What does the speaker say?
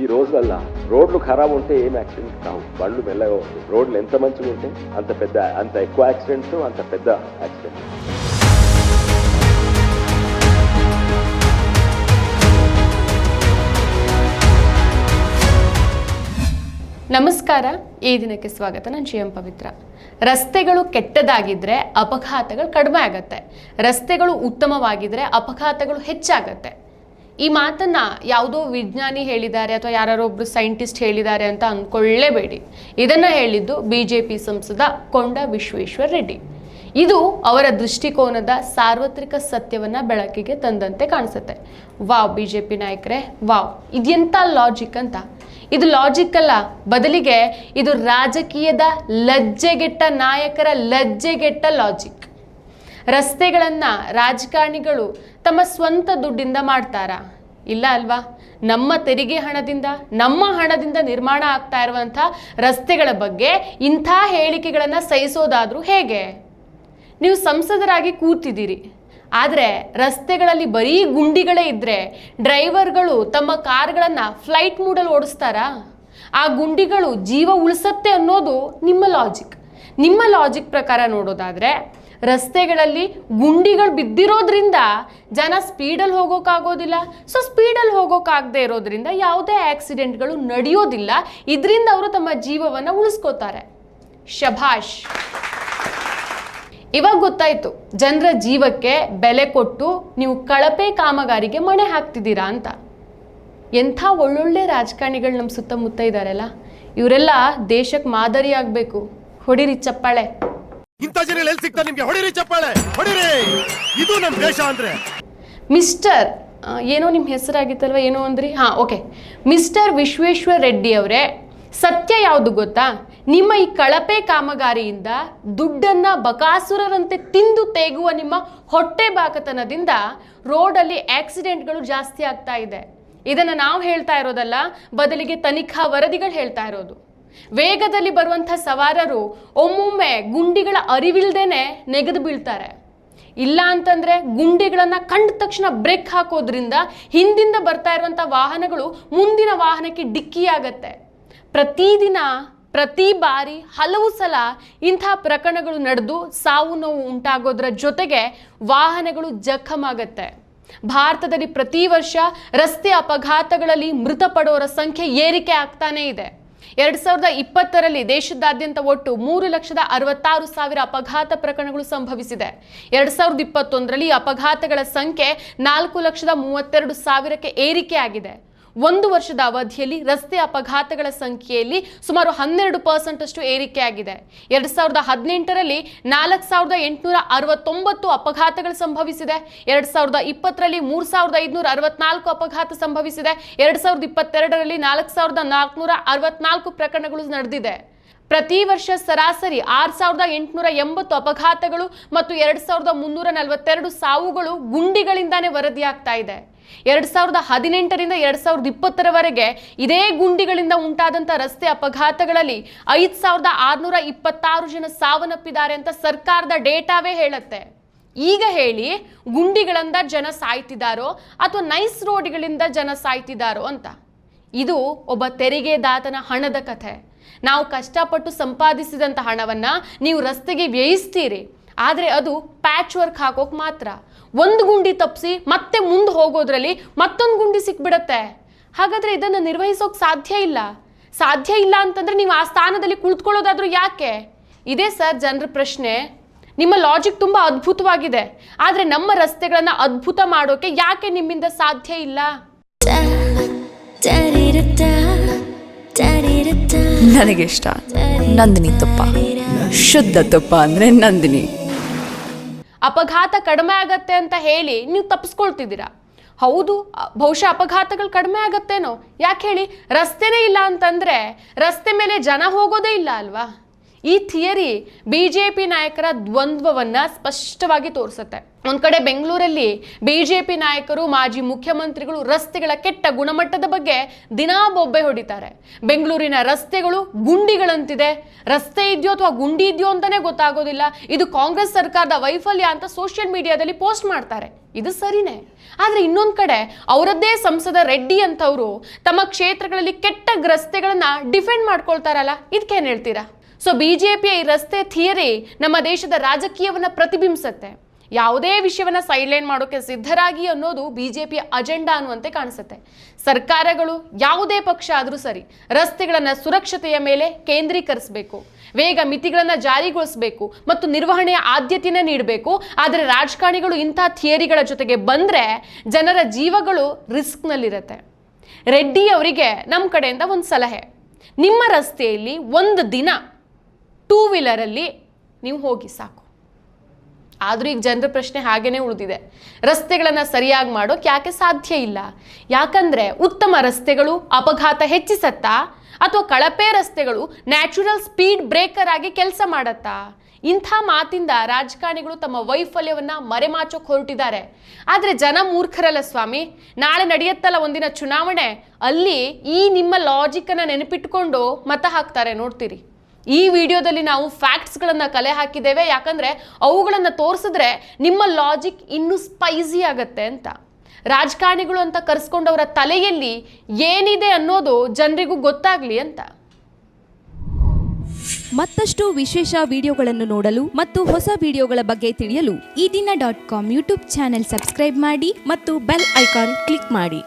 ఈ రోజు వల్ల రోడ్లు ఖరాబ్ ఉంటే ఏం యాక్సిడెంట్ కావు బండ్లు మెల్లగా ఉంటాయి రోడ్లు ఎంత మంచిగా ఉంటే అంత పెద్ద అంత ఎక్కువ యాక్సిడెంట్స్ అంత పెద్ద యాక్సిడెంట్ ನಮಸ್ಕಾರ ಈ ದಿನಕ್ಕೆ ಸ್ವಾಗತ ನಾನು ಜಿ ಎಂ ಪವಿತ್ರ ರಸ್ತೆಗಳು ಕೆಟ್ಟದಾಗಿದ್ರೆ ಅಪಘಾತಗಳು ಕಡಿಮೆ ಆಗತ್ತೆ ರಸ್ತೆಗಳು ಉತ್ತಮವಾಗಿದ್ರೆ ಅಪಘಾತಗಳು ಹೆಚ್ಚಾಗತ್ತೆ ಈ ಮಾತನ್ನ ಯಾವುದೋ ವಿಜ್ಞಾನಿ ಹೇಳಿದ್ದಾರೆ ಅಥವಾ ಯಾರೋ ಒಬ್ರು ಸೈಂಟಿಸ್ಟ್ ಹೇಳಿದ್ದಾರೆ ಅಂತ ಅಂದ್ಕೊಳ್ಳೇಬೇಡಿ ಇದನ್ನ ಹೇಳಿದ್ದು ಬಿಜೆಪಿ ಸಂಸದ ಕೊಂಡ ವಿಶ್ವೇಶ್ವರ ರೆಡ್ಡಿ. ಇದು ಅವರ ದೃಷ್ಟಿಕೋನದ ಸಾರ್ವತ್ರಿಕ ಸತ್ಯವನ್ನ ಬೆಳಕಿಗೆ ತಂದಂತೆ ಕಾಣಿಸುತ್ತೆ. ವಾವ್ ಬಿಜೆಪಿ ನಾಯಕರೇ, ವಾವ್. ಇದೆಂತ ಲಾಜಿಕ್ ಅಂತ? ಇದು ಲಾಜಿಕ್ ಅಲ್ಲ. ಬದಲಿಗೆ ಇದು ರಾಜಕೀಯದ ಲಜ್ಜೆಗೆಟ್ಟ ನಾಯಕರ ಲಜ್ಜೆಗೆಟ್ಟ ಲಾಜಿಕ್ ರಸ್ತೆಗಳನ್ನ ರಾಜಕಾರಣಿಗಳು ತಮ್ಮ ಸ್ವಂತ ದುಡ್ಡಿಂದ ಮಾಡ್ತಾರಾ? ಇಲ್ಲ ಅಲ್ವಾ? ನಮ್ಮ ತೆರಿಗೆ ಹಣದಿಂದ, ನಮ್ಮ ಹಣದಿಂದ ನಿರ್ಮಾಣ ಆಗ್ತಾ ಇರುವಂಥ ರಸ್ತೆಗಳ ಬಗ್ಗೆ ಇಂಥ ಹೇಳಿಕೆಗಳನ್ನು ಸಹಿಸೋದಾದರೂ ಹೇಗೆ? ನೀವು ಸಂಸದರಾಗಿ ಕೂತಿದ್ದೀರಿ. ಆದರೆ ರಸ್ತೆಗಳಲ್ಲಿ ಬರೀ ಗುಂಡಿಗಳೇ ಇದ್ದರೆ ಡ್ರೈವರ್ಗಳು ತಮ್ಮ ಕಾರ್ಗಳನ್ನು ಫ್ಲೈಟ್ ಮೂಡಲ್ಲಿ ಓಡಿಸ್ತಾರಾ? ಆ ಗುಂಡಿಗಳು ಜೀವ ಉಳಿಸತ್ತೆ ಅನ್ನೋದು ನಿಮ್ಮ ಲಾಜಿಕ್ ನಿಮ್ಮ ಲಾಜಿಕ್ ಪ್ರಕಾರ ನೋಡೋದಾದರೆ ರಸ್ತೆಗಳಲ್ಲಿ ಗುಂಡಿಗಳು ಬಿದ್ದಿರೋದ್ರಿಂದ ಜನ ಸ್ಪೀಡಲ್ಲಿ ಹೋಗೋಕ್ಕಾಗೋದಿಲ್ಲ. ಸೊ ಸ್ಪೀಡಲ್ಲಿ ಹೋಗೋಕ್ಕಾಗದೇ ಇರೋದ್ರಿಂದ ಯಾವುದೇ ಆಕ್ಸಿಡೆಂಟ್ಗಳು ನಡೆಯೋದಿಲ್ಲ. ಇದರಿಂದ ಅವರು ತಮ್ಮ ಜೀವವನ್ನು ಉಳಿಸ್ಕೋತಾರೆ. ಶಭಾಷ್. ಇವಾಗ ಗೊತ್ತಾಯ್ತು, ಜನರ ಜೀವಕ್ಕೆ ಬೆಲೆ ಕೊಟ್ಟು ನೀವು ಕಳಪೆ ಕಾಮಗಾರಿಗೆ ಮಣೆ ಹಾಕ್ತಿದ್ದೀರಾ ಅಂತ. ಎಂಥ ಒಳ್ಳೊಳ್ಳೆ ರಾಜಕಾರಣಿಗಳು ನಮ್ಮ ಸುತ್ತಮುತ್ತ ಇದ್ದಾರಲ್ಲ ಇವರೆಲ್ಲ ದೇಶಕ್ಕೆ ಮಾದರಿ ಆಗಬೇಕು ಹೊಡಿರಿ ಚಪ್ಪಾಳೆ. ಇಂಥ ಜನ ಎಲ್ಲಿ ಸಿಗ್ತಾರೆ ನಿಮ್ಗೆ? ಹೊಡಿರಿ ಚಪ್ಪಾಳೆ, ಹೊಡಿರಿ. ಇದು ನಮ್ಮ ದೇಶ ಅಂದ್ರೆ. ಮಿಸ್ಟರ್ ಏನೋ ನಿಮ್ಮ ಹೆಸರಾಗಿತ್ತಲ್ವ, ಏನೋ ಅಂದ್ರಿ? ಹಾಂ, ಓಕೆ. ಮಿಸ್ಟರ್ ವಿಶ್ವೇಶ್ವರ ರೆಡ್ಡಿ ಅವರೇ, ಸತ್ಯ ಯಾವುದು ಗೊತ್ತಾ? ನಿಮ್ಮ ಈ ಕಳಪೆ ಕಾಮಗಾರಿಯಿಂದ ದುಡ್ಡನ್ನ ಬಕಾಸುರರಂತೆ ತಿಂದು ತೇಗುವ ನಿಮ್ಮ ಹೊಟ್ಟೆ ಬಾಕತನದಿಂದ ರೋಡಲ್ಲಿ ಆಕ್ಸಿಡೆಂಟ್ಗಳು ಜಾಸ್ತಿ ಆಗ್ತಾ ಇದೆ. ಇದನ್ನು ನಾವು ಹೇಳ್ತಾ ಇರೋದಲ್ಲ, ಬದಲಿಗೆ ತನಿಖಾ ವರದಿಗಳು ಹೇಳ್ತಾ ಇರೋದು. ವೇಗದಲ್ಲಿ ಬರುವಂಥ ಸವಾರರು ಒಮ್ಮೊಮ್ಮೆ ಗುಂಡಿಗಳ ಅರಿವಿಲ್ದೇನೆ ನೆಗೆದು ಬೀಳ್ತಾರೆ. ಇಲ್ಲ ಅಂತಂದ್ರೆ ಗುಂಡಿಗಳನ್ನು ಕಂಡ ತಕ್ಷಣ ಬ್ರೇಕ್ ಹಾಕೋದ್ರಿಂದ ಹಿಂದಿಂದ ಬರ್ತಾ ಇರುವಂಥ ವಾಹನಗಳು ಮುಂದಿನ ವಾಹನಕ್ಕೆ ಡಿಕ್ಕಿಯಾಗತ್ತೆ. ಪ್ರತಿದಿನ, ಪ್ರತಿ ಬಾರಿ ಹಲವು ಸಲ ಇಂಥ ಪ್ರಕರಣಗಳು ನಡೆದು ಸಾವು ನೋವು ಉಂಟಾಗೋದ್ರ ಜೊತೆಗೆ ವಾಹನಗಳು ಜಖಮಾಗತ್ತೆ. ಭಾರತದಲ್ಲಿ ಪ್ರತಿ ವರ್ಷ ರಸ್ತೆ ಅಪಘಾತಗಳಲ್ಲಿ ಮೃತಪಡೋರ ಸಂಖ್ಯೆ ಏರಿಕೆ ಆಗ್ತಾನೇ ಇದೆ. ಎರಡ್ ಸಾವಿರದ ಇಪ್ಪತ್ತರಲ್ಲಿ ದೇಶದಾದ್ಯಂತ ಒಟ್ಟು ಮೂರು ಲಕ್ಷದ ಅರವತ್ತಾರು ಸಾವಿರ ಅಪಘಾತ ಪ್ರಕರಣಗಳು ಸಂಭವಿಸಿದೆ. ಎರಡ್ ಸಾವಿರದ ಇಪ್ಪತ್ತೊಂದರಲ್ಲಿ ಅಪಘಾತಗಳ ಸಂಖ್ಯೆ ನಾಲ್ಕು ಲಕ್ಷದ ಮೂವತ್ತೆರಡು ಸಾವಿರಕ್ಕೆ ಏರಿಕೆಯಾಗಿದೆ. ಒಂದು ವರ್ಷದ ಅವಧಿಯಲ್ಲಿ ರಸ್ತೆ ಅಪಘಾತಗಳ ಸಂಖ್ಯೆಯಲ್ಲಿ ಸುಮಾರು ಹನ್ನೆರಡು ಪರ್ಸೆಂಟ್ ಅಷ್ಟು ಏರಿಕೆಯಾಗಿದೆ ಎರಡ್ ಸಾವಿರದ ಹದಿನೆಂಟರಲ್ಲಿ ನಾಲ್ಕು ಸಾವಿರದ ಎಂಟುನೂರ ಅರವತ್ತೊಂಬತ್ತು ಅಪಘಾತಗಳು ಸಂಭವಿಸಿದೆ. ಎರಡ್ ಸಾವಿರದ ಇಪ್ಪತ್ತರಲ್ಲಿ ಮೂರು ಸಾವಿರದ ಐದುನೂರ ಅರವತ್ನಾಲ್ಕು ಅಪಘಾತ ಸಂಭವಿಸಿದೆ. ಎರಡ್ ಸಾವಿರದ ಇಪ್ಪತ್ತೆರಡರಲ್ಲಿ ನಾಲ್ಕು ಸಾವಿರದ ನಾಲ್ಕುನೂರ ಅರವತ್ನಾಲ್ಕು ಪ್ರಕರಣಗಳು ನಡೆದಿದೆ. ಪ್ರತಿ ವರ್ಷ ಸರಾಸರಿ ಆರು ಸಾವಿರದ ಎಂಟುನೂರ ಎಂಬತ್ತು ಅಪಘಾತಗಳು ಮತ್ತು ಎರಡ್ ಸಾವಿರದ ಮುನ್ನೂರ ನಲವತ್ತೆರಡು ಸಾವುಗಳು ಗುಂಡಿಗಳಿಂದಾನೇ ವರದಿಯಾಗ್ತಾ ಇದೆ. ಎರಡ್ ಸಾವಿರದ ಹದಿನೆಂಟರಿಂದ ಎರಡ್ ಸಾವಿರದ ಇಪ್ಪತ್ತರವರೆಗೆ ಇದೇ ಗುಂಡಿಗಳಿಂದ ಉಂಟಾದಂತ ರಸ್ತೆ ಅಪಘಾತಗಳಲ್ಲಿ ಐದು ಸಾವಿರದ ಆರುನೂರ ಇಪ್ಪತ್ತಾರು ಜನ ಸಾವನ್ನಪ್ಪಿದ್ದಾರೆ ಅಂತ ಸರ್ಕಾರದ ಡೇಟಾವೇ ಹೇಳುತ್ತೆ. ಈಗ ಹೇಳಿ ಗುಂಡಿಗಳಿಂದ ಜನ ಸಾಯ್ತಿದ್ದಾರೋ ಅಥವಾ ನೈಸ್ ರೋಡ್ಗಳಿಂದ ಜನ ಸಾಯ್ತಿದ್ದಾರೋ ಅಂತ. ಇದು ಒಬ್ಬ ತೆರಿಗೆದಾತನ ಹಣದ ಕಥೆ. ನಾವು ಕಷ್ಟಪಟ್ಟು ಸಂಪಾದಿಸಿದಂಥ ಹಣವನ್ನ ನೀವು ರಸ್ತೆಗೆ ವ್ಯಯಿಸ್ತೀರಿ. ಆದರೆ ಅದು ಪ್ಯಾಚ್ ವರ್ಕ್ ಹಾಕೋಕೆ ಮಾತ್ರ. ಒಂದು ಗುಂಡಿ ತಪ್ಪಿಸಿ ಮತ್ತೆ ಮುಂದೆ ಹೋಗೋದ್ರಲ್ಲಿ ಮತ್ತೊಂದು ಗುಂಡಿ ಸಿಕ್ಬಿಡತ್ತೆ. ಹಾಗಾದ್ರೆ ಇದನ್ನು ನಿರ್ವಹಿಸೋಕೆ ಸಾಧ್ಯ ಇಲ್ಲ. ಸಾಧ್ಯ ಇಲ್ಲ ಅಂತಂದ್ರೆ ನೀವು ಆ ಸ್ಥಾನದಲ್ಲಿ ಕುಳಿತುಕೊಳ್ಳೋದಾದ್ರೂ ಯಾಕೆ? ಇದೇ ಸರ್ ಜನರ ಪ್ರಶ್ನೆ. ನಿಮ್ಮ ಲಾಜಿಕ್ ತುಂಬ ಅದ್ಭುತವಾಗಿದೆ. ಆದರೆ ನಮ್ಮ ರಸ್ತೆಗಳನ್ನು ಅದ್ಭುತ ಮಾಡೋಕೆ ಯಾಕೆ ನಿಮ್ಮಿಂದ ಸಾಧ್ಯ ಇಲ್ಲ? ನನಗೆ ಇಷ್ಟ. ನಂದಿನಿ ತುಪ್ಪ. ಶುದ್ಧ ತುಪ್ಪ ಅಂದ್ರೆ ನಂದಿನಿ. ಅಪಘಾತ ಕಡಿಮೆ ಆಗತ್ತೆ ಅಂತ ಹೇಳಿ ನೀವು ತಪ್ಪಿಸ್ಕೊಳ್ತಿದ್ದೀರಾ ಹೌದು ಬಹುಶಃ ಅಪಘಾತಗಳು ಕಡಿಮೆ ಆಗತ್ತೇನೋ? ಯಾಕೆ ಹೇಳಿ? ರಸ್ತೆನೇ ಇಲ್ಲ ಅಂತಂದರೆ ರಸ್ತೆ ಮೇಲೆ ಜನ ಹೋಗೋದೇ ಇಲ್ಲ ಅಲ್ವಾ? ಈ ಥಿಯರಿ ಬಿ ಜೆ ಪಿ ನಾಯಕರ ದ್ವಂದ್ವವನ್ನು ಸ್ಪಷ್ಟವಾಗಿ ತೋರಿಸುತ್ತೆ. ಒಂದ್ ಕಡೆ ಬೆಂಗಳೂರಲ್ಲಿ ಬಿಜೆಪಿ ನಾಯಕರು, ಮಾಜಿ ಮುಖ್ಯಮಂತ್ರಿಗಳು ರಸ್ತೆಗಳ ಕೆಟ್ಟ ಗುಣಮಟ್ಟದ ಬಗ್ಗೆ ದಿನಾ ಬೊಬ್ಬೆ ಹೊಡಿತಾರೆ. ಬೆಂಗಳೂರಿನ ರಸ್ತೆಗಳು ಗುಂಡಿಗಳಂತಿದೆ. ರಸ್ತೆ ಇದೆಯೋ ಅಥವಾ ಗುಂಡಿ ಇದೆಯೋ ಅಂತಾನೆ ಗೊತ್ತಾಗೋದಿಲ್ಲ. ಇದು ಕಾಂಗ್ರೆಸ್ ಸರ್ಕಾರದ ವೈಫಲ್ಯ ಅಂತ ಸೋಷಿಯಲ್ ಮೀಡಿಯಾದಲ್ಲಿ ಪೋಸ್ಟ್ ಮಾಡ್ತಾರೆ. ಇದು ಸರಿನೇ. ಆದರೆ ಇನ್ನೊಂದು ಕಡೆ ಅವರದ್ದೇ ಸಂಸದ ರೆಡ್ಡಿ ಅಂತವರು ತಮ್ಮ ಕ್ಷೇತ್ರಗಳಲ್ಲಿ ಕೆಟ್ಟ ರಸ್ತೆಗಳನ್ನು ಡಿಫೆಂಡ್ ಮಾಡ್ಕೊಳ್ತಾರಲ್ಲ ಇದಕ್ಕೇನ್ ಹೇಳ್ತೀರಾ? ಸೊ ಬಿಜೆಪಿಯ ಈ ರಸ್ತೆ ಥಿಯರಿ ನಮ್ಮ ದೇಶದ ರಾಜಕೀಯವನ್ನು ಪ್ರತಿಬಿಂಬಿಸುತ್ತೆ. ಯಾವುದೇ ವಿಷಯವನ್ನ ಸೈಡ್ಲೈನ್ ಮಾಡೋಕೆ ಸಿದ್ಧರಾಗಿ ಅನ್ನೋದು ಬಿಜೆಪಿಯ ಅಜೆಂಡಾ ಅನ್ನುವಂತೆ ಕಾಣಿಸುತ್ತೆ. ಸರ್ಕಾರಗಳು ಯಾವುದೇ ಪಕ್ಷ ಆದರೂ ಸರಿ ರಸ್ತೆಗಳನ್ನ ಸುರಕ್ಷತೆಯ ಮೇಲೆ ಕೇಂದ್ರೀಕರಿಸಬೇಕು. ವೇಗ ಮಿತಿಗಳನ್ನ ಜಾರಿಗೊಳಿಸಬೇಕು ಮತ್ತು ನಿರ್ವಹಣೆಯ ಆದ್ಯತೆಯನ್ನ ನೀಡಬೇಕು. ಆದರೆ ರಾಜಕಾರಣಿಗಳು ಇಂಥ ಥಿಯರಿಗಳ ಜೊತೆಗೆ ಬಂದ್ರೆ ಜನರ ಜೀವಗಳು ರಿಸ್ಕ್ನಲ್ಲಿರುತ್ತೆ ರೆಡ್ಡಿ ಅವರಿಗೆ ನಮ್ಮ ಕಡೆಯಿಂದ ಒಂದು ಸಲಹೆ. ನಿಮ್ಮ ರಸ್ತೆಯಲ್ಲಿ ಒಂದು ದಿನ ಟೂ ವೀಲರಲ್ಲಿ ನೀವು ಹೋಗಿ ಸಾಕು. ಆದರೂ ಈಗ ಜನರ ಪ್ರಶ್ನೆ ಹಾಗೇನೆ ಉಳಿದಿದೆ. ರಸ್ತೆಗಳನ್ನು ಸರಿಯಾಗಿ ಮಾಡೋಕೆ ಯಾಕೆ ಸಾಧ್ಯ ಇಲ್ಲ? ಯಾಕಂದ್ರೆ ಉತ್ತಮ ರಸ್ತೆಗಳು ಅಪಘಾತ ಹೆಚ್ಚಿಸತ್ತಾ ಅಥವಾ ಕಳಪೆ ರಸ್ತೆಗಳು ನ್ಯಾಚುರಲ್ ಸ್ಪೀಡ್ ಬ್ರೇಕರ್ ಆಗಿ ಕೆಲಸ ಮಾಡತ್ತಾ? ಇಂಥ ಮಾತಿಂದ ರಾಜಕಾರಣಿಗಳು ತಮ್ಮ ವೈಫಲ್ಯವನ್ನು ಮರೆಮಾಚೋಕೆ ಹೊರಟಿದ್ದಾರೆ. ಆದರೆ ಜನ ಮೂರ್ಖರಲ್ಲ ಸ್ವಾಮಿ. ನಾಳೆ ನಡೆಯತ್ತಲ್ಲ ಒಂದಿನ ಚುನಾವಣೆ. ಅಲ್ಲಿ ಈ ನಿಮ್ಮ ಲಾಜಿಕನ್ನು ನೆನಪಿಟ್ಕೊಂಡು ಮತ ಹಾಕ್ತಾರೆ, ನೋಡ್ತೀರಿ. ಈ ವಿಡಿಯೋದಲ್ಲಿ ನಾವು ಫ್ಯಾಕ್ಟ್ಸ್ಗಳನ್ನು ಕಲೆ ಹಾಕಿದ್ದೇವೆ. ಯಾಕಂದರೆ ಅವುಗಳನ್ನು ತೋರಿಸಿದ್ರೆ ನಿಮ್ಮ ಲಾಜಿಕ್ ಇನ್ನೂ ಸ್ಪೈಸಿ ಆಗತ್ತೆ ಅಂತ. ರಾಜಕಾರಣಿಗಳು ಅಂತ ಕರೆಸ್ಕೊಂಡವರ ತಲೆಯಲ್ಲಿ ಏನಿದೆ ಅನ್ನೋದು ಜನರಿಗೂ ಗೊತ್ತಾಗ್ಲಿ ಅಂತ. ಮತ್ತಷ್ಟು ವಿಶೇಷ ವಿಡಿಯೋಗಳನ್ನು ನೋಡಲು ಮತ್ತು ಹೊಸ ವಿಡಿಯೋಗಳ ಬಗ್ಗೆ ತಿಳಿಯಲು Eedina dot com YouTube channel subscribe ಮಾಡಿ ಮತ್ತು ಬೆಲ್ ಐಕಾನ್ ಕ್ಲಿಕ್ ಮಾಡಿ.